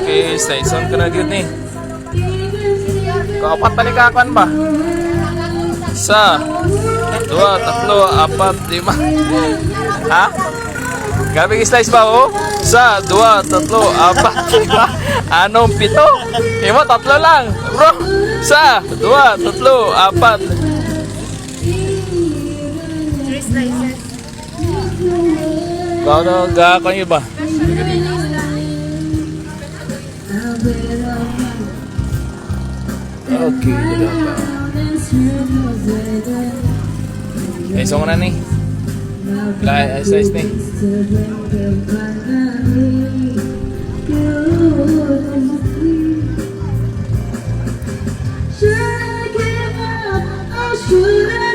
Okay, slice on ka na yun eh. Kapat pa ni kakan ba? Isa, dua, tatlo, apat, lima. Ha? Gabi slice ba oh? Isa, dua, tatlo, apat, lima. Anong pito? Imo, tatlo lang. Bro, isa, dua, tatlo, apat. Three slices. Kau na gakon yun ba? Okay, dadapa. Eh, so na ni. Lai, size. Should I give up? Oh, should I?